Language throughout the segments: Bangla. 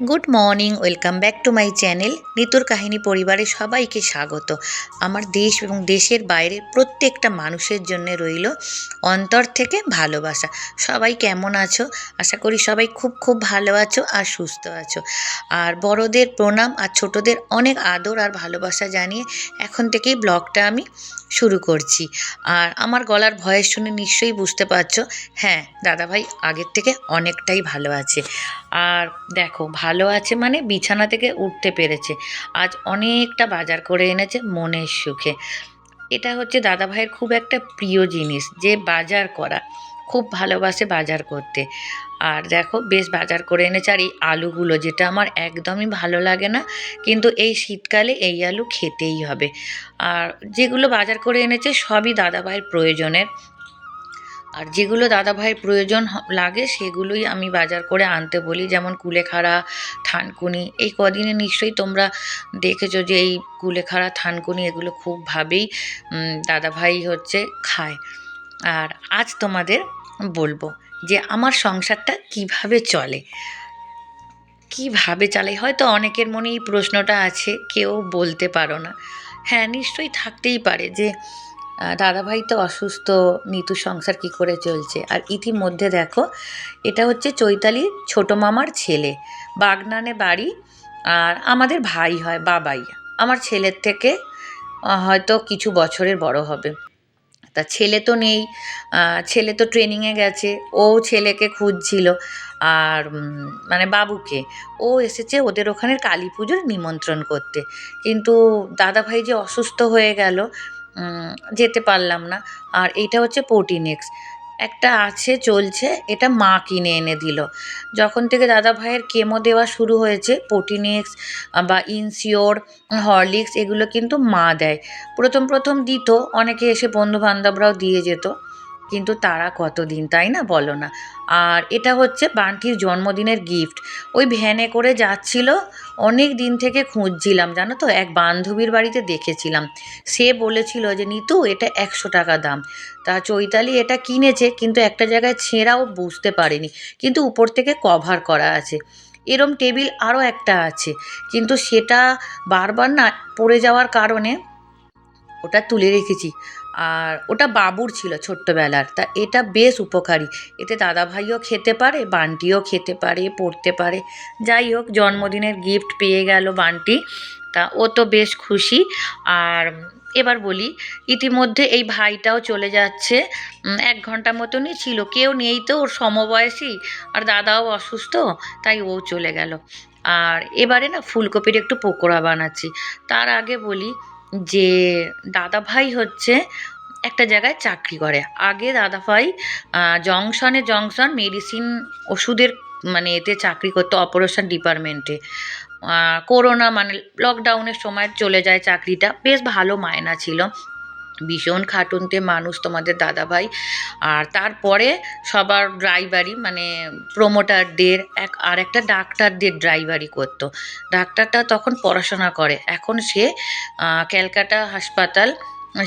Good morning welcome back to my channel নিতুর কাহিনী পরিবারে সবাইকে স্বাগত। আমার দেশ এবং দেশের বাইরে প্রত্যেকটা মানুষের জন্য রইল অন্তর থেকে ভালোবাসা। সবাই কেমন আছো? আশা করি সবাই খুব খুব ভালো আছো আর সুস্থ আছো। আর বড়দের প্রণাম আর ছোটদের অনেক আদর আর ভালোবাসা জানিয়ে এখন থেকেই ব্লগটা আমি শুরু করছি। আর আমার গলার ভয়েস শুনে নিশ্চয়ই বুঝতে পারছ হ্যাঁ দাদাভাই আগের থেকে অনেকটাই ভালো আছে। আর দেখো ভালো আছে মানে বিছানা থেকে উঠতে পেরেছে। আজ অনেকটা বাজার করে এনেছে মনের সুখে। এটা হচ্ছে দাদাভাইয়ের খুব একটা প্রিয় জিনিস, যে বাজার করা। খুব ভালোবাসে বাজার করতে। আর দেখো, বেশ বাজার করে এনেছে। আর এই আলুগুলো, যেটা আমার একদমই ভালো লাগে না, কিন্তু এই শীতকালে এই আলু খেতেই হবে। আর যেগুলো বাজার করে এনেছে, সবই দাদাভাইয়ের প্রয়োজনের। আর যেগুলো দাদাভাইয়ের প্রয়োজন লাগে সেগুলোই আমি বাজার করে আনতে বলি। যেমন কুলেখাড়া, থানকুনি, এই কদিনে নিশ্চয়ই তোমরা দেখেছ যে এই কুলেখাড়া, থানকুনি এগুলো খুবভাবেই দাদাভাই হচ্ছে খায়। আর আজ তোমাদের বলব যে আমার সংসারটা কীভাবে চলে? কীভাবে চালাই হয়তো অনেকের মনে এই প্রশ্নটা আছে, কেউ বলতে পারো না। হ্যাঁ নিশ্চয়ই থাকতেই পারে যে দাদাভাই তো অসুস্থ, নিতু সংসার কি করে চলছে? আর ইতিমধ্যে দেখো, এটা হচ্ছে চৈতালির ছোট মামার ছেলে। বাগনানে বাড়ি, আর আমাদের ভাই হয়, বাবাই। আমার ছেলের থেকে হয়তো কিছু বছরের বড় হবে। তা ছেলে তো নেই ছেলে তো ট্রেনিংয়ে গেছে, ও ছেলেকে খুঁজছিল, আর মানে বাবুকে। ও এসেছে ওদের ওখানের কালী পুজোর নিমন্ত্রণ করতে। কিন্তু দাদাভাই যে অসুস্থ হয়ে গেল যেতে পারলাম না। আর এটা হচ্ছে পোটিনেক্স একটা আছে, চলছে, এটা মা কিনে এনে দিল। যখন থেকে দাদা ভাইয়ের কেমো দেওয়া শুরু হয়েছে পোটিনেক্স বা ইনসিওর হরলিক্স এগুলো কিন্তু মা দেয়। প্রথম প্রথম দিত, অনেকে এসে বন্ধু বান্ধবরাও দিয়ে যেত। কিন্তু তারা কতদিন, তাই না? বলো না। আর এটা হচ্ছে বান্টির জন্মদিনের গিফট ওই ভ্যানে করে যাচ্ছিল, অনেক দিন থেকে খুঁজছিলাম, জানো তো? এক বান্ধবীর বাড়িতে দেখেছিলাম। সে বলেছিল যে, নিতু, এটা একশো টাকা দাম। তা চৈতালি এটা কিনেছে, কিন্তু একটা জায়গায় ছেঁড়াও বুঝতে পারেনি। কিন্তু উপর থেকে কভার করা আছে। এরম টেবিল আরও একটা আছে। কিন্তু সেটা বারবার না পড়ে যাওয়ার কারণে ওটা তুলে রেখেছি। আর ওটা বাবুর ছিল ছোট্টবেলার, তা এটা বেশ উপকারী। এতে দাদাভাইও খেতে পারে, বান্টিও খেতে পারে, পড়তে পারে। যাই হোক, জন্মদিনের গিফট পেয়ে গেল বান্টি, তা ও তো বেশ খুশি। আর এবার বলি, ইতিমধ্যে এই ভাইটাও চলে যাচ্ছে। এক ঘণ্টা মতনই ছিল, কেউ নেই তো, ওর সমবয়সী, আর দাদাও অসুস্থ, তাই ও চলে গেল। আর এবারে না, ফুলকপির একটু পকোড়া বানাচ্ছি। তার আগে বলি যে দাদাভাই হচ্ছে একটা জায়গায় চাকরি করে। আগে দাদাভাই জংশনে জংশন মেডিসিন ওষুধের মানে এতে চাকরি করতো অপারেশন ডিপার্টমেন্টে করোনা মানে লকডাউনের সময় চলে যায় চাকরিটা। বেশ ভালো মায়না ছিল। ভীষণ খাটুনতে মানুষ তোমাদের দাদাভাই। আর তারপরে সবার ড্রাইভারি মানে প্রোমোটারদের এক, আর একটা ডাক্তারদের ড্রাইভারি করতো। ডাক্তারটা তখন পড়াশোনা করে। এখন সে ক্যালকাটা হাসপাতাল,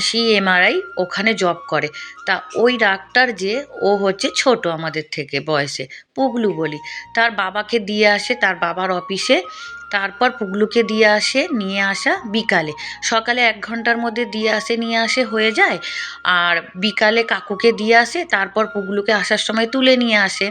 সি সিএমআরআই ওখানে জব করে। তা ওই ডাক্তার যে, ও হচ্ছে ছোট আমাদের থেকে বয়সে, পুগলু বলি। তার বাবাকে দিয়ে আসে, তার বাবার অফিসে তারপর পুগলুকে দিয়ে আসে, নিয়ে আসা বিকালে। সকালে এক ঘণ্টার মধ্যে দিয়ে আসে, নিয়ে আসে, হয়ে যায়। আর বিকালে কাকুকে দিয়ে আসে, তারপর পুগলুকে আসার সময় তুলে নিয়ে আসে।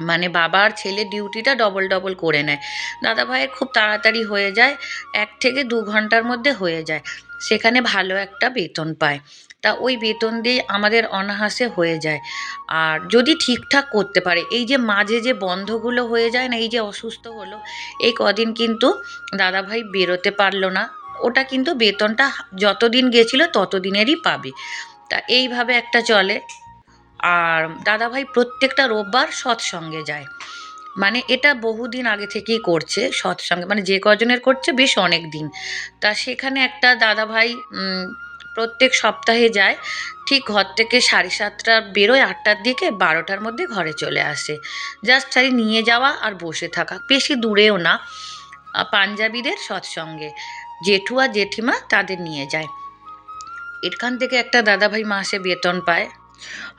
মানে বাবার ছেলে ডিউটিটা ডবল ডবল করে নেয়। দাদা ভাইয়ের খুব তাড়াতাড়ি হয়ে যায়, এক থেকে দু ঘণ্টার মধ্যে হয়ে যায়। সেখানে ভালো একটা বেতন পায়। তা ওই বেতন দিয়ে আমাদের অনাহাসে হয়ে যায়। আর যদি ঠিকঠাক করতে পারে, এই যে মাঝে যে বন্ধগুলো হয়ে যায় না, এই যে অসুস্থ হলো, এই কদিন কিন্তু দাদাভাই বেরোতে পারল না। ওটা কিন্তু বেতনটা যতদিন গেছিল ততদিনেরই পাবে। তা এইভাবে একটা চলে। আর দাদাভাই প্রত্যেকটা রোববার সৎসঙ্গে যায়। মানে এটা বহুদিন আগে থেকেই করছে, সৎসঙ্গে। মানে যে কজনের করছে বেশ অনেক দিন তা সেখানে একটা দাদাভাই প্রত্যেক সপ্তাহে যায়। ঠিক ঘর থেকে সাড়ে সাতটা বেরোয় আটটার দিকে, বারোটার মধ্যে ঘরে চলে আসে। জাস্ট খালি নিয়ে যাওয়া আর বসে থাকা। বেশি দূরেও না পাঞ্জাবিদের সৎসঙ্গে। জেঠু আর জেঠিমা তাদের নিয়ে যায়। এখান থেকে একটা দাদাভাই মাসে বেতন পায়।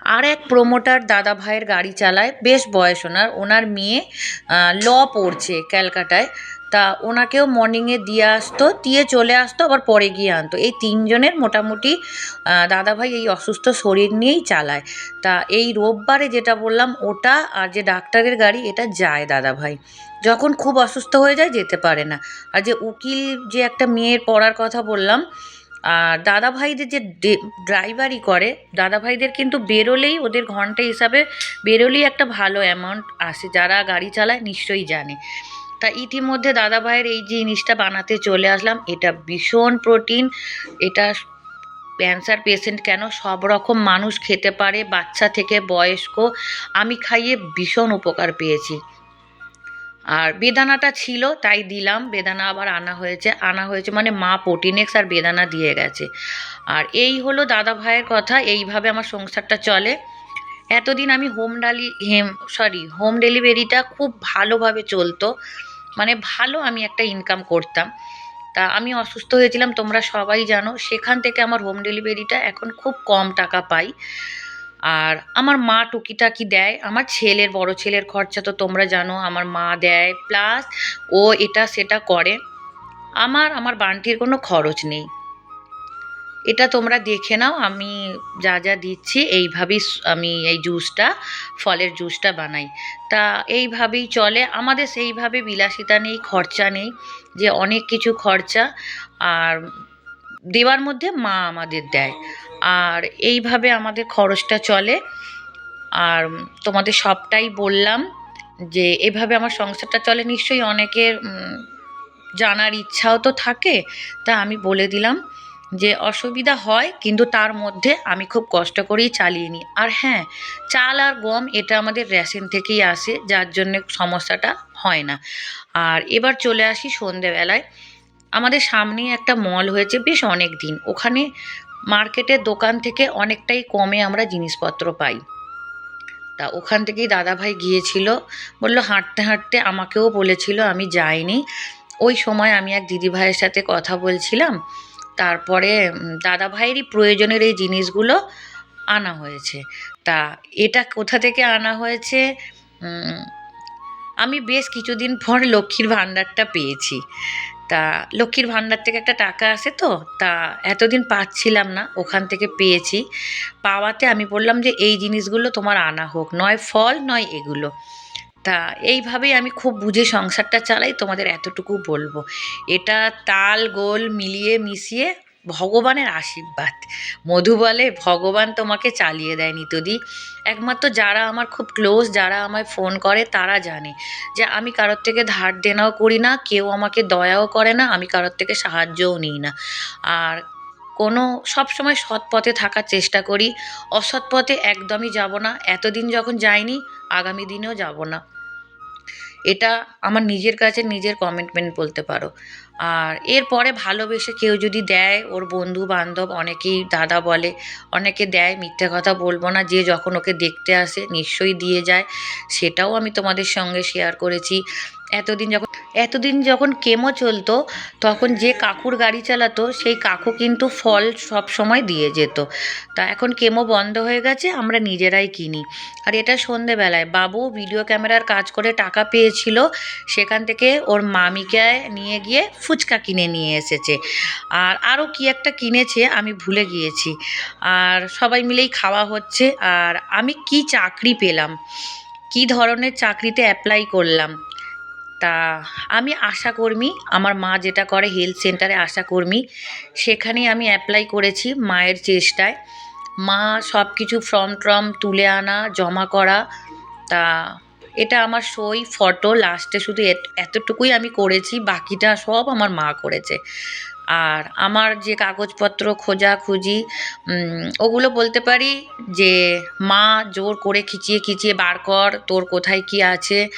আর এক প্রমোটার দাদা ভাইয়ের গাড়ি চালায়। বেশ বয়স ওনার। ওনার মেয়ে ল পড়ছে ক্যালকাটায়। তা ওনাকেও মর্নিংয়ে দিয়ে আসতো, দিয়ে চলে আসতো, আবার পরে গিয়ে আনতো। এই তিনজনের মোটামুটি দাদাভাই এই অসুস্থ শরীর নিয়েই চালায়। তা এই রোববারে যেটা বললাম, ওটা আর যে ডাক্তারের গাড়ি, এটা যায় দাদাভাই। যখন খুব অসুস্থ হয়ে যায়, যেতে পারে না। আর যে উকিল, যে একটা মেয়ের পড়ার কথা বললাম, আর দাদাভাইদের যে ড্রাইভারি করে, দাদাভাইদের কিন্তু বেরোলেই ওদের ঘণ্টা হিসাবে, বেরোলেই একটা ভালো অ্যামাউন্ট আসে। যারা গাড়ি চালায়, নিশ্চয়ই জানে। তা ইতিমধ্যে দাদাভাইয়ের এই জিনিসটা বানাতে চলে আসলাম। এটা ভীষণ প্রোটিন। এটা ক্যান্সার পেশেন্ট কেন? সব রকম মানুষ খেতে পারে, বাচ্চা থেকে বয়স্ক। আমি খাইয়ে ভীষণ উপকার পেয়েছি। আর বেদানাটা ছিল, তাই দিলাম। বেদানা আবার আনা হয়েছে। আনা হয়েছে মানে মা প্রোটিনেক্স আর বেদানা দিয়ে গেছে। আর এই হলো দাদা ভাইয়ের কথা, এইভাবে আমার সংসারটা চলে। এতদিন আমি হোম ডালি হেম সরি হোম ডেলিভারিটা খুব ভালোভাবে চলতো। মানে ভালো আমি একটা ইনকাম করতাম। তা আমি অসুস্থ হয়েছিলাম, তোমরা সবাই জানো। সেখান থেকে আমার হোম ডেলিভারিটা এখন খুব কম টাকা পাই। আর আমার মা টুকিটাকি দেয়, আমার ছেলের, বড় ছেলের খরচা তো তোমরা জানো, আমার মা দেয়। প্লাস ও এটা সেটা করে। আমার আমার বান্টির কোনো খরচ নেই। এটা তোমরা দেখে নাও, আমি যা যা দিচ্ছি এইভাবেই আমি এই জুসটা, ফলের জুসটা বানাই। তা এইভাবেই চলে। আমাদের সেইভাবে বিলাসিতা নেই, খরচা নেই, যে অনেক কিছু খরচা, আর দেওয়ার মধ্যে মা আমাদের দেয়। আর এইভাবে আমাদের খরচটা চলে। আর তোমাদের সবটাই বললাম যে, এভাবে আমার সংসারটা চলে। নিশ্চয়ই অনেকের জানার ইচ্ছাও তো থাকে। তা আমি বলে দিলাম। যে অসুবিধা হয়, কিন্তু তার মধ্যে আমি খুব কষ্ট করেই চালিয়ে নিই। আর হ্যাঁ চাল আর গম এটা আমাদের রেশন থেকেই আসে, যার জন্যে সমস্যাটা হয় না। আর এবার চলে আসি সন্ধেবেলায়। আমাদের সামনেই একটা মল হয়েছে বেশ অনেক দিন ওখানে মার্কেটের দোকান থেকে অনেকটাই কমে আমরা জিনিসপত্র পাই। তা ওখান থেকেই দাদাভাই গিয়েছিল, বলল, হাঁটতে হাঁটতে আমাকেও বলেছিল, আমি যাইনি। ওই সময় আমি এক দিদিভাইয়ের সাথে কথা বলছিলাম। তারপরে দাদাভাইয়েরই প্রয়োজনের এই জিনিসগুলো আনা হয়েছে। তা এটা কোথা থেকে আনা হয়েছে? আমি বেশ কিছুদিন পর লক্ষ্মীর ভাণ্ডারটা পেয়েছি। তা লক্ষ্মীর ভাণ্ডার থেকে একটা টাকা আসে তো, তা এতদিন পাচ্ছিলাম না, ওখান থেকে পেয়েছি। পাওয়াতে আমি বললাম যে, এই জিনিসগুলো তোমার আনা হোক, নয় ফল, নয় এগুলো। তা এইভাবেই আমি খুব বুঝে সংসারটা চালাই, তোমাদের এতটুকু বলব। এটা তাল, গোল মিলিয়ে মিশিয়ে ভগবানের আশীর্বাদ। মধু বলে, ভগবান তোমাকে চালিয়ে দেয় নিতদি। একমাত্র যারা আমার খুব ক্লোজ যারা আমায় ফোন করে, তারা জানে যে আমি কারোর থেকে ধার দেনাও করি না, কেউ আমাকে দয়াও করে না, আমি কারোর থেকে সাহায্যও নিই না। আর কোনো সব সময় সৎ পথে থাকার চেষ্টা করি। অসৎ পথে একদমই যাব না। এতদিন যখন যাইনি, আগামী দিনেও যাব না। এটা আমার নিজের কাছে নিজের কমিটমেন্ট বলতে পারো। আর এরপরে ভালোবেসে কেউ যদি দেয়, ওর বন্ধু বান্ধব অনেকেই দাদা বলে, অনেকে দেয়, মিথ্যে কথা বলব না। যে যখন ওকে দেখতে আসে, নিশ্চয়ই দিয়ে যায়। সেটাও আমি তোমাদের সঙ্গে শেয়ার করেছি। এতদিন যখন এতদিন যখন কেমো চলতো, তখন যে কাকুর গাড়ি চালাতো, সেই কাকু কিন্তু ফল সব সময় দিয়ে যেত। তা এখন কেমো বন্ধ হয়ে গেছে, আমরা নিজেরাই কিনি। আর এটা সন্ধেবেলায়, বাবু ভিডিও ক্যামেরার কাজ করে টাকা পেয়েছিল, সেখান থেকে ওর মামিকে নিয়ে গিয়ে ফুচকা কিনে নিয়ে এসেছে। আর আরও কি একটা কিনেছে, আমি ভুলে গিয়েছি। আর সবাই মিলেই খাওয়া হচ্ছে, আর আমি কি চাকরি পেলাম? কি ধরনের চাকরিতে অ্যাপ্লাই করলাম? তা আমি আশাকর্মী, আমার মা যেটা করে হেলথ সেন্টারে আশাকর্মী, সেখানেই আমি অ্যাপ্লাই করেছি মায়ের চেষ্টায়। মা সব কিছু ফর্ম ট্রম তুলে আনা, জমা করা, তা এটা আমার সই ফটো লাস্টে শুধু এত- এতটুকুই আমি করেছি, বাকিটা সব আমার মা করেছে। আর আমার যে কাগজপত্র খোঁজাখুঁজি খুঁজি ওগুলো বলতে পারি যে, মা জোর করে খিচিয়ে খিচিয়ে বার কর, তোর কোথায় কি আছে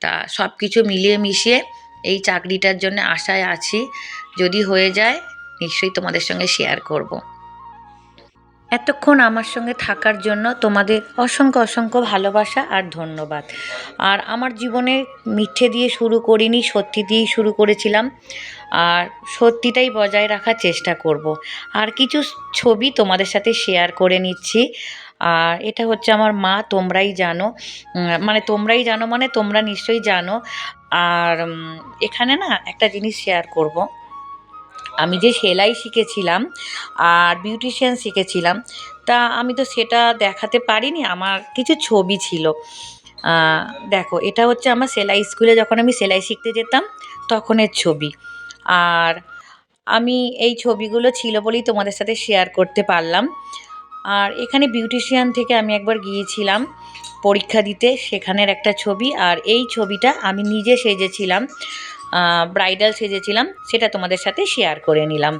তা সব কিছু মিলিয়ে মিশিয়ে এই চাকরিটার জন্য আশায় আছি যদি হয়ে যায়, নিশ্চয়ই তোমাদের সঙ্গে শেয়ার করব। এতক্ষণ আমার সঙ্গে থাকার জন্য তোমাদের অসংখ্য অসংখ্য ভালোবাসা আর ধন্যবাদ। আর আমার জীবনে মিথ্যে দিয়ে শুরু করিনি, সত্যি দিয়েই শুরু করেছিলাম। আর সত্যিটাই বজায় রাখার চেষ্টা করব। আর কিছু ছবি তোমাদের সাথে শেয়ার করে নিচ্ছি। আর এটা হচ্ছে আমার মা, তোমরাই জানো। মানে তোমরাই জানো মানে তোমরা নিশ্চয়ই জানো। আর এখানে না একটা জিনিস শেয়ার করব। আমি যে সেলাই শিখেছিলাম আর বিউটিশিয়ান শিখেছিলাম, তা আমি তো সেটা দেখাতে পারিনি, আমার কিছু ছবি ছিল। দেখো, এটা হচ্ছে আমার সেলাই স্কুলে যখন আমি সেলাই শিখতে যেতাম, তখনের ছবি। আর আমি এই ছবিগুলো ছিল বলেই তোমাদের সাথে শেয়ার করতে পারলাম। আর এখানে বিউটিশিয়ান থেকে আমি একবার গিয়েছিলাম পরীক্ষা দিতে, সেখানের একটা ছবি, আর এই ছবিটা আমি নিজে সেজেছিলাম। ব্রাইডাল সেজেছিলাম, সেটা তোমাদের সাথে শেয়ার করে নিলাম।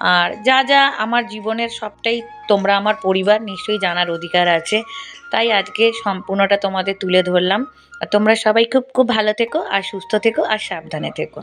আর যা যা আমার জীবনের সবটাই তোমরা আমার পরিবার নিশ্চয়ই জানার অধিকার আছে, তাই আজকে সম্পূর্ণটা তোমাদের তুলে ধরলাম। আর তোমরা সবাই খুব খুব ভালো থেকো আর সুস্থ থেকো আর সাবধানে থেকো।